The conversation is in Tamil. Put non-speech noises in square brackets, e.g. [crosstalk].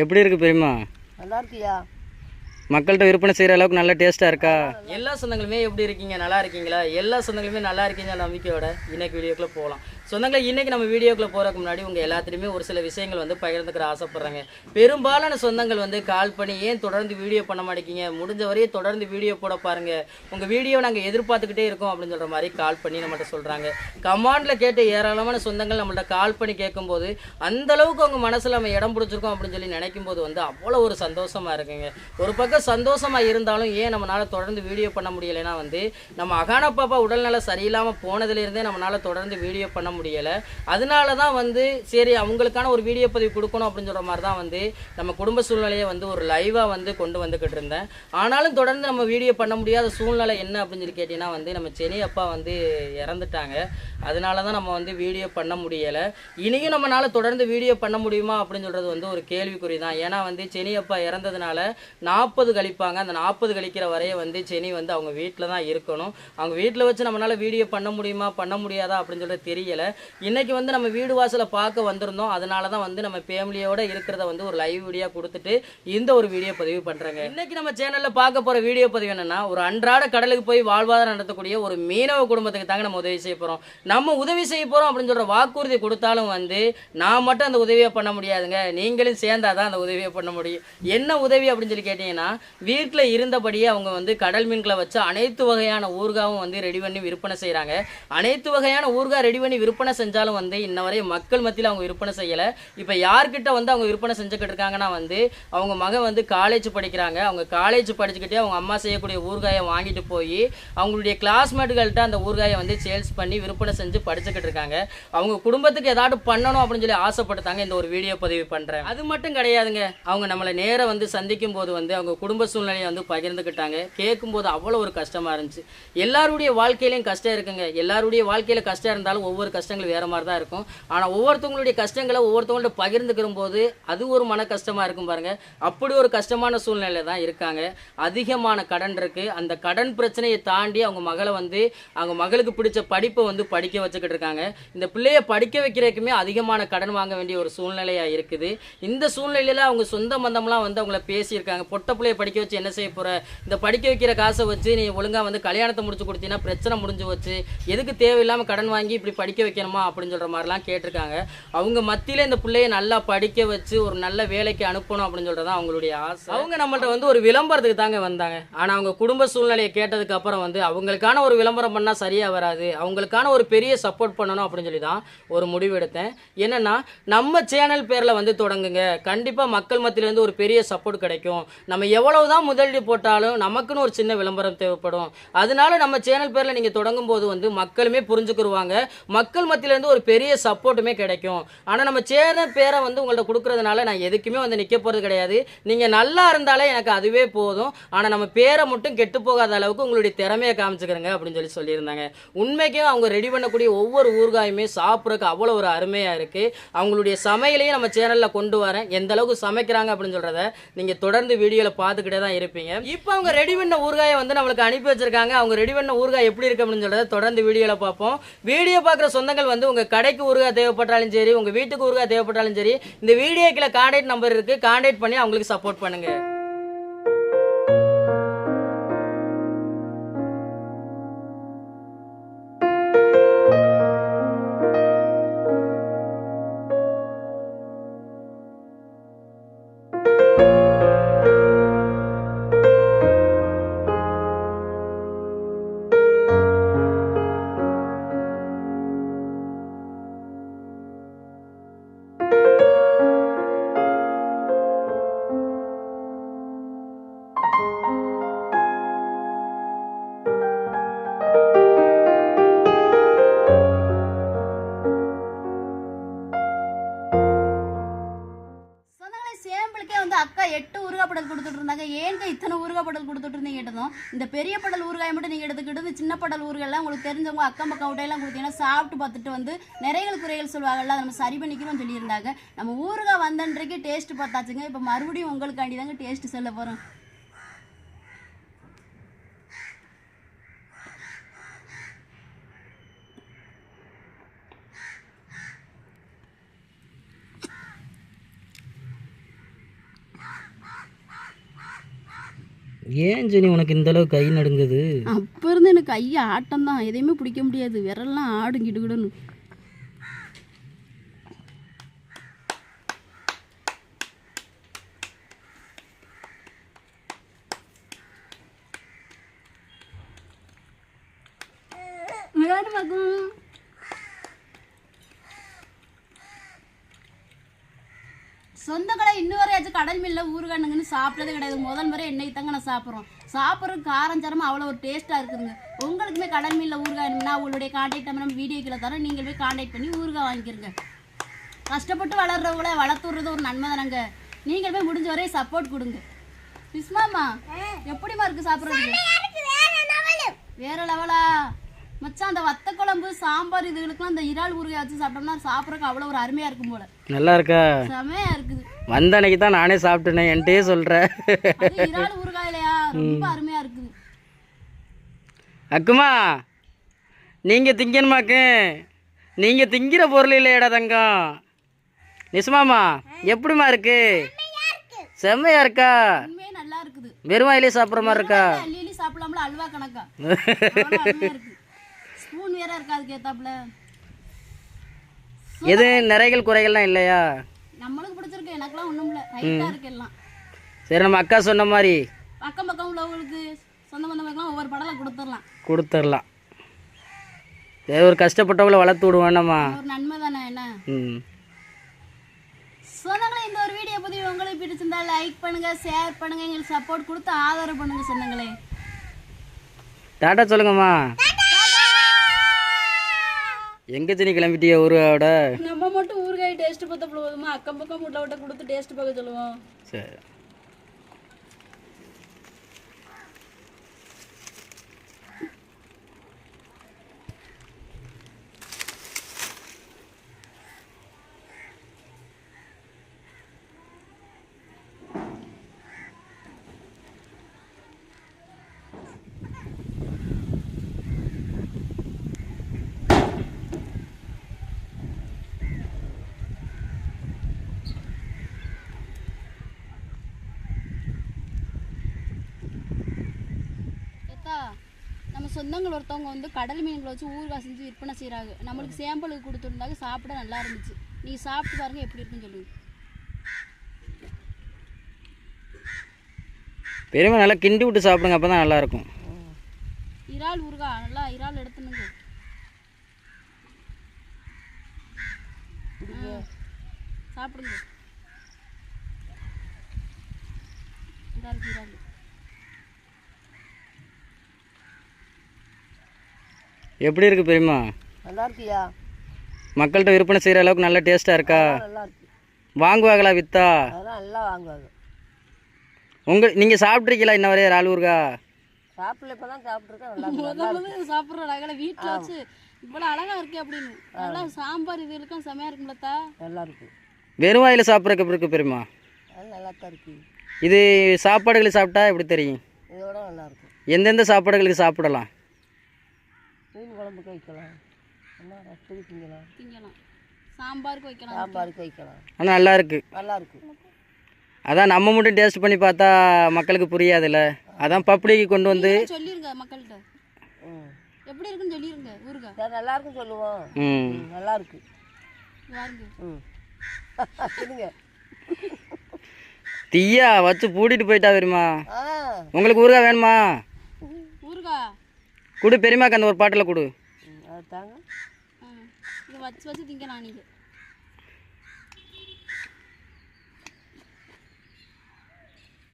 எப்படி இருக்கு பெரியம்மா? நல்லா இருக்கியா? மக்கள்கிட்ட விற்பனை செய்கிற அளவுக்கு நல்ல டேஸ்ட்டாக இருக்கா? எல்லா சொந்தங்களுமே எப்படி இருக்கீங்க? நல்லா இருக்கீங்களா? எல்லா சொந்தங்களுமே நல்லா இருக்கீங்க நம்பிக்கையோட இன்னைக்கு வீடியோக்குள்ள போகலாம். சொந்தங்களை இன்னைக்கு நம்ம வீடியோக்குள்ள போறதுக்கு முன்னாடி உங்க எல்லாத்துலேயுமே ஒரு சில விஷயங்கள் வந்து பகிர்ந்துக்கிற ஆசைப்படுறாங்க. பெரும்பாலான சொந்தங்கள் வந்து கால் பண்ணி ஏன் தொடர்ந்து வீடியோ பண்ண மாட்டேங்கிங்க முடிஞ்ச வரையும் தொடர்ந்து வீடியோ போட பாருங்க. உங்க வீடியோ நாங்கள் எதிர்பார்த்துக்கிட்டே இருக்கோம் அப்படின்னு சொல்ற மாதிரி கால் பண்ணி நம்மகிட்ட சொல்றாங்க. கமாண்ட்ல கேட்ட ஏராளமான சொந்தங்கள் நம்மள்ட்ட கால் பண்ணி கேட்கும்போது அந்த அளவுக்கு அவங்க மனசுல நம்ம இடம் பிடிச்சிருக்கோம் அப்படின்னு சொல்லி நினைக்கும் போது வந்து அவ்வளோ ஒரு சந்தோஷமா இருக்குங்க. ஒரு பக்கம் சந்தோஷமா இருந்தாலும் ஏன் நம்மளால தொடர்ந்து வீடியோ பண்ண முடியலைன்னா வந்து நம்ம அகான பாப்பா உடல்நல சரியில்லாம போனதுல இருந்தே நம்மளால தொடர்ந்து வீடியோ பண்ண முடியலை. அதனால தான் வந்து சரி அவங்களுக்கான ஒரு வீடியோ பதிவு கொடுக்கணும் அப்படின்னு சொல்கிற மாதிரி தான் வந்து நம்ம குடும்ப சூழ்நிலையை வந்து ஒரு லைவாக வந்து கொண்டு வந்துக்கிட்டு இருந்தேன். ஆனாலும் தொடர்ந்து நம்ம வீடியோ பண்ண முடியாத சூழ்நிலை என்ன அப்படின்னு சொல்லி கேட்டிங்கன்னா வந்து நம்ம செனி அப்பா வந்து இறந்துட்டாங்க. அதனால தான் நம்ம வந்து வீடியோ பண்ண முடியலை. இனியும் நம்மளால் தொடர்ந்து வீடியோ பண்ண முடியுமா அப்படின்னு சொல்கிறது வந்து ஒரு கேள்விக்குறி தான் ஏன்னா வந்து செனி அப்பா இறந்ததுனால நாற்பது கழிப்பாங்க. அந்த நாற்பது கழிக்கிற வரைய வந்து செனி வந்து அவங்க வீட்டில் தான் இருக்கணும். அவங்க வீட்டில் வச்சு நம்மளால் வீடியோ பண்ண முடியுமா பண்ண முடியாதா அப்படின்னு சொல்லிட்டு தெரியல. இன்றைக்கி வந்து நம்ம வீடு வாசலை பார்க்க வந்திருந்தோம். அதனால தான் வந்து நம்ம ஃபேமிலியோடு இருக்கிறத வந்து ஒரு லைவ் வீடியோ கொடுத்துட்டு இந்த ஒரு வீடியோ பதிவு பண்றேங்க. இன்றைக்கி நம்ம சேனல்ல பார்க்க போற வீடியோ பதிவு என்னன்னா ஒரு அன்றாட கடலுக்கு போய் வாழ்வாதாரம் நடத்தக்கூடிய ஒரு மீனவ குடும்பத்துக்கு தாங்க நம்ம உதவி செய்ய போறோம். நம்ம உதவி செய்ய போறோம் அப்படின்னு சொல்கிற வாக்குறுதி கொடுத்தாலும் வந்து நான் மட்டும் அந்த உதவியை பண்ண முடியாதுங்க. நீங்களும் சேர்ந்தாதான் அந்த உதவியை பண்ண முடியும். என்ன உதவி அப்படின்னு சொல்லி கேட்டிங்கன்னா வீட்டில் இருந்தபடியே அவங்க வந்து கடல் மீன்களை வச்சு அனைத்து வகையான ஊர்காவும் வந்து ரெடி பண்ணி விற்பனை செய்கிறாங்க அனைத்து வகையான ஊர்கா ரெடி பண்ணி விற்பனை விற்பனை செஞ்சாலும் வந்து இன்ன வரை மக்கள் மத்தியில் அவங்க விற்பனை செய்யலை. இப்போ யார்கிட்ட வந்து அவங்க விற்பனை செஞ்சுக்கிட்டு இருக்காங்கன்னா வந்து அவங்க மகன் வந்து காலேஜ் படிக்கிறாங்க. அவங்க காலேஜ் படிச்சுக்கிட்டே அவங்க அம்மா செய்யக்கூடிய ஊர்காயை வாங்கிட்டு போய் அவங்களுடைய கிளாஸ்மேட்டுகள்கிட்ட அந்த ஊர்காயை வந்து சேல்ஸ் பண்ணி விற்பனை செஞ்சு படிச்சுக்கிட்டு இருக்காங்க. அவங்க குடும்பத்துக்கு ஏதாவது பண்ணணும் அப்படின்னு சொல்லி ஆசைப்படுத்தாங்க இந்த ஒரு வீடியோ பதிவு பண்ணுறேன் அது மட்டும் கிடையாதுங்க. அவங்க நம்மளை நேராக வந்து சந்திக்கும் போது வந்து அவங்க குடும்ப சூழ்நிலையை வந்து பகிர்ந்துக்கிட்டாங்க. கேட்கும்போது அவ்வளோ ஒரு கஷ்டமாக இருந்துச்சு. எல்லாருடைய வாழ்க்கையிலையும் கஷ்டம் இருக்குங்க. எல்லாருடைய வாழ்க்கையில் கஷ்டம் இருந்தாலும் ஒவ்வொரு கஷ்டம் கஷ்டங்கள் வேறு மாதிரி தான் இருக்கும். ஆனால் ஒவ்வொருத்தவங்களுடைய கஷ்டங்களை ஒவ்வொருத்தவங்கள்ட்ட பகிர்ந்துக்கிற போது அது ஒரு மன கஷ்டமாக இருக்கும் பாருங்கள் அப்படி ஒரு கஷ்டமான சூழ்நிலையில் தான் இருக்காங்க. அதிகமான கடன் இருக்குது அந்த கடன் பிரச்சனையை தாண்டி அவங்க மகளை வந்து அவங்க மகளுக்கு பிடிச்ச படிப்பை வந்து படிக்க வச்சுக்கிட்டு இருக்காங்க. இந்த பிள்ளையை படிக்க வைக்கிறதுக்குமே அதிகமான கடன் வாங்க வேண்டிய ஒரு சூழ்நிலையாக இருக்குது. இந்த சூழ்நிலையில் அவங்க சொந்த பந்தம்லாம் வந்து அவங்கள பேசியிருக்காங்க. பொட்ட பிள்ளையை படிக்க வச்சு என்ன செய்ய போகிற இந்த படிக்க வைக்கிற காசை வச்சு நீ ஒழுங்காக வந்து கல்யாணத்தை முடிச்சு கொடுத்தீங்கன்னா பிரச்சனை முடிஞ்சு வச்சு எதுக்கு தேவையில்லாமல் கடன் வாங்கி இப்படி படிக்க வைக்கணுமா அப்படின்னு சொல்ற மாதிரிலாம் கேட்டிருக்காங்க. அவங்க மத்தியில் இந்த பிள்ளைய நல்லா படிக்க வச்சு ஒரு நல்ல வேலைக்கு அனுப்பணும் அப்படின்னு சொல்றதான் அவங்களுடைய ஆசை. அவங்க நம்மள்ட்ட வந்து ஒரு விளம்பரத்துக்கு தாங்க வந்தாங்க. ஆனால் அவங்க குடும்ப சூழ்நிலையை கேட்டதுக்கு அப்புறம் வந்து அவங்களுக்கான ஒரு விளம்பரம் பண்ணால் சரியாக வராது. அவங்களுக்கான ஒரு பெரிய சப்போர்ட் பண்ணணும் அப்படின்னு சொல்லி தான் ஒரு முடிவு எடுத்தேன். என்னன்னா நம்ம சேனல் பேரில் வந்து தொடங்குங்க. கண்டிப்பாக மக்கள் மத்தியிலேருந்து ஒரு பெரிய சப்போர்ட் கிடைக்கும். நம்ம எவ்வளவுதான் முதலீடு போட்டாலும் நமக்குன்னு ஒரு சின்ன விளம்பரம் தேவைப்படும். அதனால நம்ம சேனல் பேரில் நீங்கள் தொடங்கும் போது வந்து மக்களுமே புரிஞ்சுக்கிடுவாங்க மக்கள் மக்கள் மத்தியிலேருந்து ஒரு பெரிய சப்போர்ட்டுமே கிடைக்கும். ஆனால் நம்ம சேனல் பேரை வந்து உங்கள்ட்ட கொடுக்குறதுனால நான் எதுக்குமே வந்து நிற்க போகிறது கிடையாது. நீங்க நல்லா இருந்தாலே எனக்கு அதுவே போதும். ஆனால் நம்ம பேரை மட்டும் கெட்டு போகாத அளவுக்கு உங்களுடைய திறமையை காமிச்சுக்கிறங்க அப்படின்னு சொல்லி சொல்லியிருந்தாங்க. உண்மைக்கும் அவங்க ரெடி பண்ணக்கூடிய ஒவ்வொரு ஊறுகாயுமே சாப்பிட்றதுக்கு அவ்வளோ ஒரு அருமையா இருக்கு. அவங்களுடைய சமையலையும் நம்ம சேனலில் கொண்டு வரேன். எந்த அளவுக்கு சமைக்கிறாங்க அப்படின்னு சொல்றத நீங்க தொடர்ந்து வீடியோவில் பார்த்துக்கிட்டே தான் இருப்பீங்க. இப்போ அவங்க ரெடி பண்ண ஊறுகாயை வந்து நம்மளுக்கு அனுப்பி வச்சிருக்காங்க. அவங்க ரெடி பண்ண ஊறுகாய் எப்படி இருக்கு அப்படின்னு சொல்கிறத தொடர்ந்து வீடியோவில் பார்ப்போம். வீடியோ பார்க்குற சொந்தங்கள் வந்து உங்கள் கடைக்கு ஊருகா தேவைப்பட்டாலும் சரி உங்கள் வீட்டுக்கு ஊருகா தேவைப்பட்டாலும் சரி இந்த வீடியோக்கில் கான்டாக்ட் நம்பர் இருக்குது கான்டாக்ட் பண்ணி அவங்களுக்கு சப்போர்ட் பண்ணுங்கள் பண்ணிட்டு இருந்தோம் இந்த பெரிய படல் ஊறுகாய் மட்டும் நீங்கள் எடுத்துக்கிட்டு இந்த சின்ன படல் ஊறுகாய்லாம் உங்களுக்கு தெரிஞ்சவங்க அக்கம் பக்கம் விட்டையெல்லாம் கொடுத்தீங்கன்னா சாப்பிட்டு பார்த்துட்டு வந்து நிறைகள் குறைகள் சொல்லுவாங்கல்ல அதை நம்ம சரி பண்ணிக்கணும்னு சொல்லியிருந்தாங்க. நம்ம ஊறுகாய் வந்தன்றைக்கு டேஸ்ட் பார்த்தாச்சுங்க. இப்போ மறுபடியும் உங்களுக்காண்டி தாங்க டேஸ்ட் சொல்ல போகிறோம் ஏன் ஜெனி உனக்கு இந்த அளவு கை நடுங்குது? அப்போ இருந்து எனக்கு கை ஆட்டம் தான் எதையுமே பிடிக்க முடியாது. விரல்லாம் ஆடும் கிடுகிடுன்னு. சொந்த கடை இன்னும் வரையாச்சும் கடல் மீன்ல ஊறுகாணுங்கன்னு சாப்பிட்டதே கிடையாது. முதல் முறை எண்ணெய் தாங்க நான் சாப்பிட்றோம். சாப்பிட்றது காரம் சரமா அவ்வளோ ஒரு டேஸ்ட்டாக இருக்குதுங்க. உங்களுக்குமே கடல் மீனில் ஊறுகாய் வேணும்னா உங்களுடைய கான்டாக்ட் நம்பர் வீடியோ கீழே தரோம் நீங்கள் போய் கான்டாக்ட் பண்ணி ஊறுகாய் வாங்கிக்கிறங்க கஷ்டப்பட்டு வளர்றவங்கள வளர்த்து விடுறது ஒரு நன்மை தானங்க. நீங்கள் போய் முடிஞ்ச வரையும் சப்போர்ட் கொடுங்க. விஸ்மாமா எப்படிமா இருக்கு சாப்பிட்றதுக்கு? வேற லெவலா? மச்சான் அந்த வத்த குழம்பு சாம்பார் இதுகளுக்குலாம் அந்த இறால் ஊறுகாய் வச்சு சாப்பிட்டோம்னா சாப்பிட்றதுக்கு அவ்வளோ ஒரு அருமையாக இருக்கும் போல. நல்லா இருக்கா? செமையா இருக்குது. வந்த அன்னைக்கு தான் நானே சாப்பிட்டேனே என்கிட்டயே சொல்கிற அது இறால் ஊறுகாயிலையா? ரொம்ப அருமையா இருக்குது. அக்குமா நீங்கள் திங்கணுமாக்கு? நீங்கள் திங்கிற பொருள் இல்லையடா தங்கம். நிசுமாமா எப்படிம்மா இருக்கு? செம்மையா இருக்கா. உண்மையே நல்லா இருக்குது. வெறும் வாயிலே சாப்பிட்ற மாதிரி இருக்கா? அள்ளி அள்ளி சாப்பிடலாம்ல அல்வா கணக்கா. அவ்வளவு அருமையா இருக்கு. ஸ்பூன் வேற இருக்கா அதுக்கு ஏத்தாப்புல எது நிறைகள் குறைகள்லாம் இல்லையா? நம்மளுக்கு பிடிச்சிருக்கு எனக்கெல்லாம் ஒண்ணும் இல்ல. ரைட்டா இருக்கு எல்லாம். சரி நம்ம அக்கா சொன்ன மாதிரி. அக்கம் பக்கம் உள்ளவங்களுக்கு சொந்த பந்தங்களுக்குலாம் ஒவ்வொரு படலாம் கொடுத்துடலாம். கொடுத்துடலாம். சரி ஒரு கஷ்டப்பட்டவங்கள வளர்த்து விடுவோம் நம்ம. ஒரு நன்மை தானே என்ன? ம். சொந்தங்களே இந்த ஒரு வீடியோ பத்தி உங்களுக்கு பிடிச்சிருந்தா லைக் பண்ணுங்க ஷேர் பண்ணுங்க எங்களுக்கு சப்போர்ட் கொடுத்து ஆதரவு பண்ணுங்க சொந்தங்களே. டாட்டா சொல்லுங்கம்மா. எங்கே தினி கிளம்பிட்டிய ஊரோட நம்ம மட்டும் ஊறுகாய் டேஸ்ட் பார்த்த போதுமா? அக்கம் பக்கம் முட்டை விட்ட கொடுத்து டேஸ்ட் பார்க்க சொல்லுவோம். சரி ஏத்தா நம்ம சொந்தங்கள் ஒருத்தவங்க வந்து கடல் மீன்களை வச்சு ஊறுகாய் செஞ்சு விற்பனை செய்கிறாங்க நம்மளுக்கு சேம்பலுக்கு கொடுத்துருந்தாங்க சாப்பிட நல்லா இருந்துச்சு. நீ சாப்பிட்டு பாருங்க எப்படி இருக்குன்னு சொல்லுங்க. பெரியம்மா நல்லா கிண்டி விட்டு சாப்பிடுங்க அப்போ தான் நல்லாயிருக்கும் இறால் ஊறுகாய் நல்லா இறால் எடுத்துனுங்க. சாப்பிடுங்க. இதா இருக்கு இறால். எப்படி இருக்கு பெரியம்மா? நல்லா இருக்கியா மக்கள்கிட்ட விற்பனை செய்கிற அளவுக்கு நல்ல டேஸ்ட்டாக இருக்கா? நல்லா இருக்கு வாங்குவாங்களா வித்தா? அதெல்லாம் நல்லா வாங்குவாங்க. உங்கள் நீங்கள் சாப்பிட்ருக்கீங்களா இன்ன வரையா ஊறுகா சாப்பிடல இப்போ தான் சாப்பிட்ருக்கேன் நல்லா சாப்பிட்ற நகலை வீட்டில் வச்சு இவ்வளோ அழகா இருக்கே அப்படின்னு. நல்லா சாம்பார் இதுகளுக்கும் செமையா இருக்கும்லத்தா நல்லா இருக்கு. வெறும் வாயில் சாப்பிட்றதுக்கு எப்படி இருக்கு பெரியம்மா? அது நல்லா தான் இருக்கு. இது சாப்பாடுகள் சாப்பிட்டா எப்படி தெரியும்? இதோட நல்லா இருக்கும் எந்தெந்த சாப்பாடுகளுக்கு சாப்பிடலாம்? மீன் குழம்புக்கு வைக்கலாம்? என்ன ரசத்துக்கு திங்கலாம்? திங்கலாம். சாம்பாருக்கு வைக்கலாம். சாம்பாருக்கு வைக்கலாம். ஆனால் நல்லா இருக்கு நல்லா இருக்கு அதான் நம்ம மட்டும் டேஸ்ட் பண்ணி பார்த்தா மக்களுக்கு புரியாதுல்ல. அதான் பப்ளிக்கு கொண்டு வந்து சொல்லிருங்க மக்கள்கிட்ட. ம். எப்படி இருக்குன்னு சொல்லிருங்க ஊருங்க சரி நல்லா இருக்குன்னு சொல்லுவோம். ம். நல்லா இருக்கு ம். [laughs] சொல்லுங்க. தீயா வச்சு பூட்டிட்டு போயிட்டா ஆ. உங்களுக்கு ஊறுகாய் வேணுமா? ஊருகா கொடு பெரியம்மாக்கு அந்த ஒரு பாட்டில் கொடு. அது தாங்க. இதை வச்சு வச்சு திங்கலாம் நீங்கள்